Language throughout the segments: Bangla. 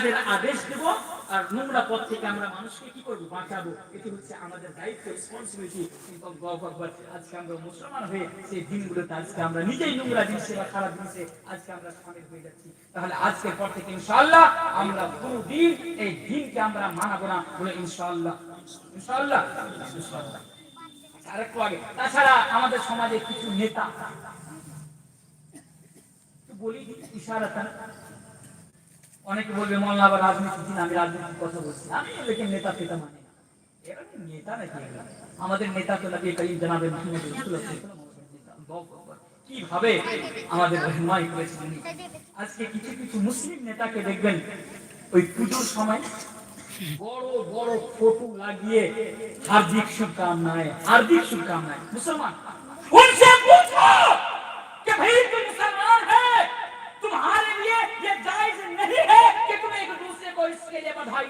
কাজের আদেশ দেব, আর নোংরা পথ থেকে আমরা মানুষকে কি করব? বাঁচাবো। এটি হচ্ছে আমাদের দায়িত্ব রেসপন্সিবিলিটি কিন্তু গল্প আজকে আমরা মুসলমান হয়ে সেই দিনগুলোতে আজকে আমরা নিজেই নোংরা জিনিসে বা খারাপ জিনিসে আজকে আমরা সামিল হয়ে যাচ্ছি। তাহলে আজকের পর থেকে ইনশাআল্লাহ আমরা কোনো দিন এই দিনকে আমরা মানাবো না বলে ইনশাআল্লাহ ইনশাআল্লাহ ইনশাআল্লাহ। আরেকটু আগে, তাছাড়া আমাদের সমাজে কিছু নেতা বলি, ইশারাতান অনেকে বলবে মোল্লা আবার রাজনীতি কিনা? আমি রাজনীতির কথা বলছি। আমি ওদেরকে নেতা ফেতা মানি না। এরা নেতা নাকি আমাদের নেতা তো নাকি জানাবে কীভাবে আমাদের রহমাই আজকে কিছু কিছু মুসলিম নেতাকে দেখবেন, ওই পুজোর সময় বড় বড় ফটো লাগিয়ে হার্দিক শুভকামনায় হার্দিক শুভকামনায়, মুসলমান কে ভাই? लिए बधाई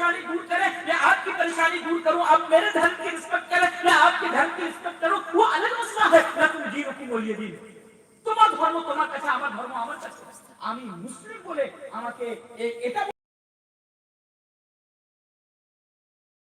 परेशानी दूर करें मैं आपकी परेशानी दूर करूं आप मेरे धर्म की रिस्पेक्ट करें मैं आपके धर्म की रिस्पेक्ट करूं वो अलग मसला है ना तुम जीव की बोलिए दिन তোমার ধর্ম তোমার কাছে আমার ধর্ম আমার কাছে আমি মুসলিম বলে আমাকে এ- এটা